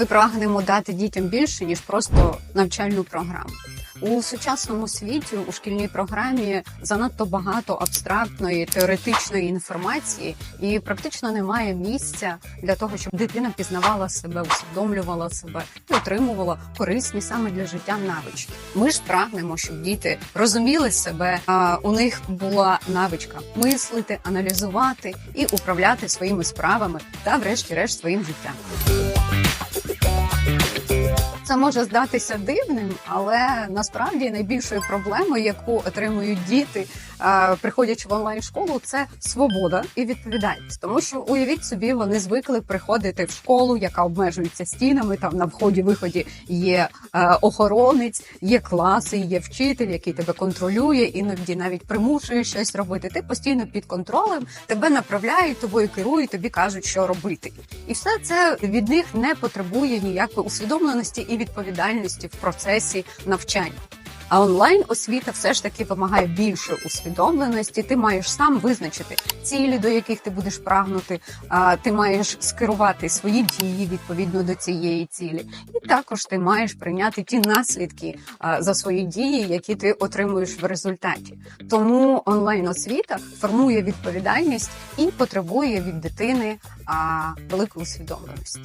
Ми прагнемо дати дітям більше ніж просто навчальну програму. У сучасному світі у шкільній програмі занадто багато абстрактної теоретичної інформації, і практично немає місця для того, щоб дитина пізнавала себе, усвідомлювала себе і отримувала корисні саме для життя навички. Ми ж прагнемо, щоб діти розуміли себе, а у них була навичка мислити, аналізувати і управляти своїми справами та, врешті-решт, своїм життям. Це може здатися дивним, але насправді найбільшою проблемою, яку отримують діти, приходячи в онлайн школу, це свобода і відповідальність. Тому що уявіть собі, вони звикли приходити в школу, яка обмежується стінами. Там на вході-виході є е, охоронець, є класи, є вчитель, який тебе контролює, іноді навіть примушує щось робити. Ти постійно під контролем, тебе направляють, тобою керують, тобі кажуть, що робити. І все це від них не потребує ніякої усвідомленості і відповідальності в процесі навчання. А онлайн освіта все ж таки вимагає більшої усвідомленості. Ти маєш сам визначити цілі, до яких ти будеш прагнути. Ти маєш скерувати свої дії відповідно до цієї цілі, і також ти маєш прийняти ті наслідки за свої дії, які ти отримуєш в результаті. Тому онлайн освіта формує відповідальність і потребує від дитини великої усвідомленості.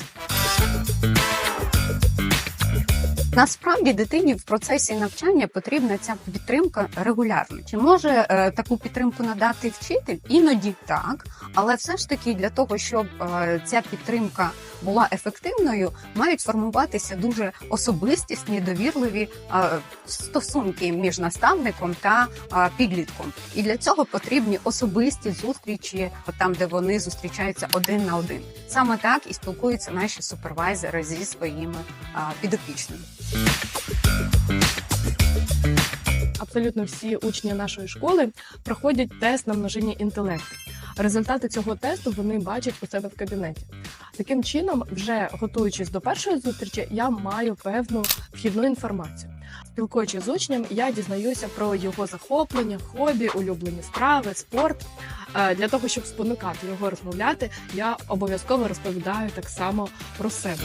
Насправді дитині в процесі навчання потрібна ця підтримка регулярно. Чи може е, таку підтримку надати вчитель? Іноді так, але все ж таки для того, щоб е, ця підтримка була ефективною, мають формуватися дуже особистісні, довірливі е, стосунки між наставником та е, підлітком. І для цього потрібні особисті зустрічі, там де вони зустрічаються один на один. Саме так і спілкуються наші супервайзери зі своїми е, підопічними. Абсолютно всі учні нашої школи проходять тест на множинні інтелекту. Результати цього тесту вони бачать у себе в кабінеті. Таким чином, вже готуючись до першої зустрічі, я маю певну вхідну інформацію. Спілкуючись з учнем, я дізнаюся про його захоплення, хобі, улюблені справи, спорт. Е, Для того, щоб спонукати його розмовляти, я обов'язково розповідаю так само про себе.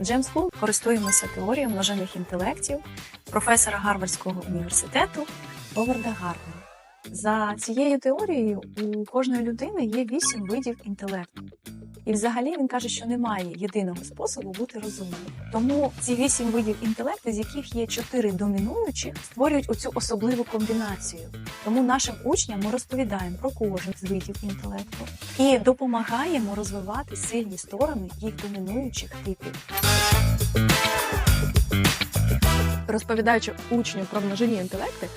В James користуємося теорією множинних інтелектів професора Гарвардського університету Говарда Гарднера. За цією теорією у кожної людини є вісім видів інтелекту. І взагалі він каже, що немає єдиного способу бути розумним. Тому ці вісім видів інтелекту, з яких є чотири домінуючих, створюють оцю особливу комбінацію. Тому нашим учням ми розповідаємо про кожен з видів інтелекту і допомагаємо розвивати сильні сторони їх домінуючих типів. розповідаючи учню про множинні інтелекти,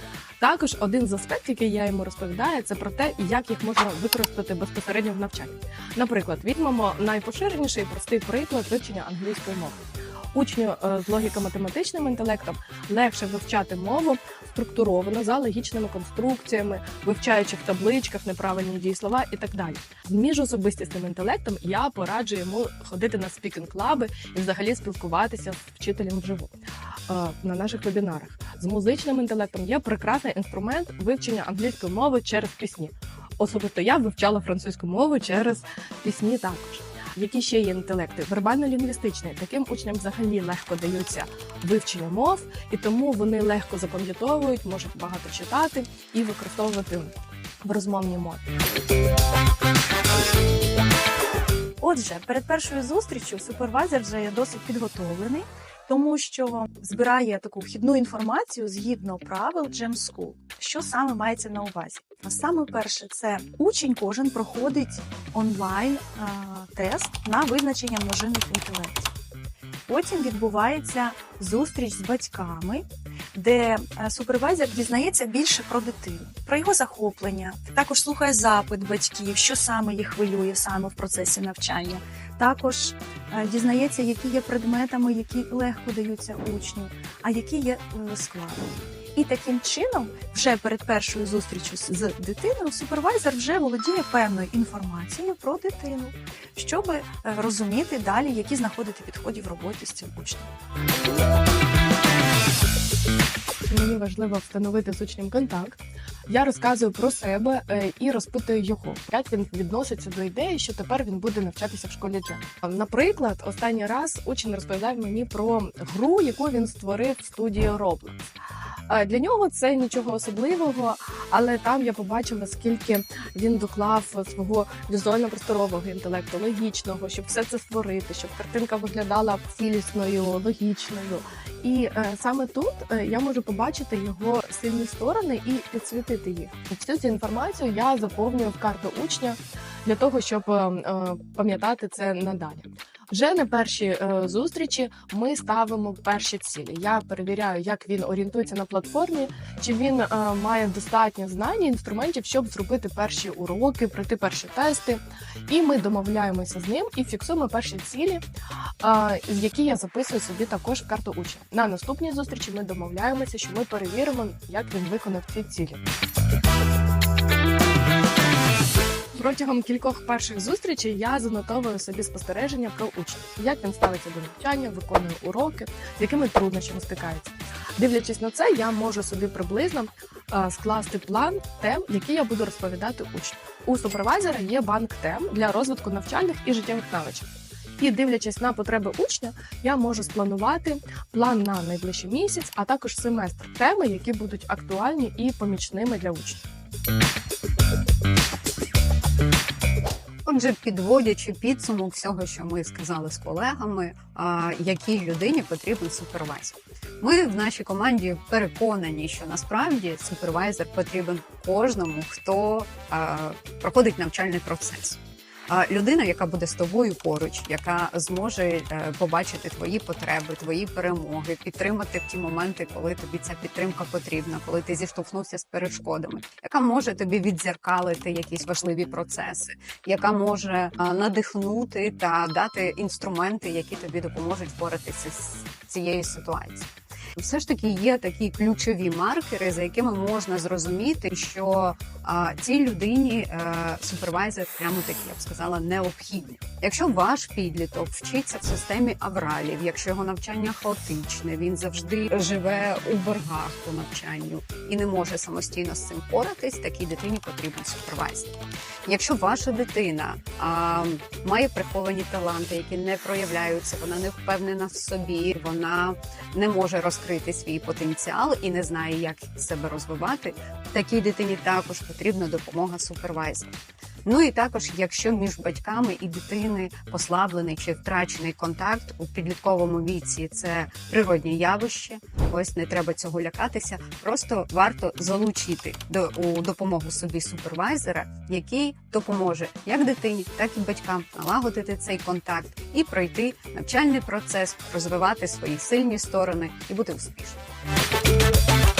також один з аспектів, який я йому розповідаю, це про те, як їх можна використати безпосередньо в навчанні. Наприклад, візьмемо найпоширеніший простий приклад вивчення англійської мови. Учню е, з логіко-математичним інтелектом легше вивчати мову структуровано за логічними конструкціями, вивчаючи в табличках неправильні дієслова і так далі. З міжособистісним інтелектом я пораджу йому ходити на спікінг-клаби і взагалі спілкуватися з вчителем вживу е, на наших вебінарах. З музичним інтелектом є прекрасний інструмент вивчення англійської мови через пісні. Особисто я вивчала французьку мову через пісні також. Які ще є інтелекти? Вербально-лінгвістичний. Таким учням взагалі легко даються вивчення мов, і тому вони легко запам'ятовують, можуть багато читати і використовувати в розмовній мові. Отже, перед першою зустрічю супервайзер вже є досить підготовлений, тому що збирає таку вхідну інформацію згідно правил Gem School. Що саме мається на увазі? Саме перше, це учень кожен проходить онлайн тест на визначення множинних інтелектів. Потім відбувається зустріч з батьками, де е, супервайзер дізнається більше про дитину, про його захоплення, також слухає запит батьків, що саме їх хвилює саме в процесі навчання. Також е, дізнається, які є предметами, які легко даються учню, а які є е, складними. І таким чином, вже перед першою зустрічю з дитиною, супервайзер вже володіє певною інформацією про дитину, щоб розуміти далі, які знаходити підходи в роботі з цим учнем. Мені важливо встановити з учнем контакт, Я розказую про себе е, і розпитую його, як він відноситься до ідеї, що тепер він буде навчатися в школі джем. Наприклад, останній раз учень розповідав мені про гру, яку він створив в студії Roblox. Е, Для нього це нічого особливого, але там я побачила, скільки він доклав свого візуально-просторового інтелекту, логічного, щоб все це створити, щоб картинка виглядала цілісною, логічною. І е, саме тут е, я можу побачити його сильні сторони і підсвітити їх. Всю цю інформацію я заповнюю в карту учня для того, щоб е, е, пам'ятати це надалі. Вже на першій е, зустрічі ми ставимо перші цілі. Я перевіряю, як він орієнтується на платформі, чи він е, має достатньо знань і інструментів, щоб зробити перші уроки, пройти перші тести. І ми домовляємося з ним і фіксуємо перші цілі, е, які я записую собі також в карту учня. На наступній зустрічі ми домовляємося, що ми перевіримо, як він виконав ці цілі. Протягом кількох перших зустрічей я занотовую собі спостереження про учня, як він ставиться до навчання, виконує уроки, з якими труднощами стикається. Дивлячись на це, я можу собі приблизно е, скласти план тем, які я буду розповідати учню. У супервайзера є банк тем для розвитку навчальних і життєвих навичок. І дивлячись на потреби учня, я можу спланувати план на найближчий місяць, а також семестр теми, які будуть актуальні і помічними для учня. Отже, підводячи підсумок всього, що ми сказали з колегами, якій людині потрібен супервайзер. Ми в нашій команді переконані, що насправді супервайзер потрібен кожному, хто проходить навчальний процес. Людина, яка буде з тобою поруч, яка зможе е, побачити твої потреби, твої перемоги, підтримати в ті моменти, коли тобі ця підтримка потрібна, коли ти зіштовхнувся з перешкодами, яка може тобі відзеркалити якісь важливі процеси, яка може надихнути та дати інструменти, які тобі допоможуть впоратися з цією ситуацією. Все ж таки є такі ключові маркери, за якими можна зрозуміти, що а, цій людині е, супервайзер прямо таки, я б сказала, необхідний. Якщо ваш підліток вчиться в системі авралів, якщо його навчання хаотичне, він завжди живе у боргах по навчанню і не може самостійно з цим впоратись, такій дитині потрібен супервайзер. Якщо ваша дитина а, має приховані таланти, які не проявляються, вона не впевнена в собі, вона не може розкрити свій потенціал і не знає, як себе розвивати, такій дитині також потрібна допомога супервайзера. Ну і також, якщо між батьками і дитини послаблений чи втрачений контакт у підлітковому віці, це природнє явище. Ось не треба цього лякатися. Просто варто залучити до у допомогу собі супервайзера, який допоможе як дитині, так і батькам налагодити цей контакт і пройти навчальний процес, розвивати свої сильні сторони і бути успішним.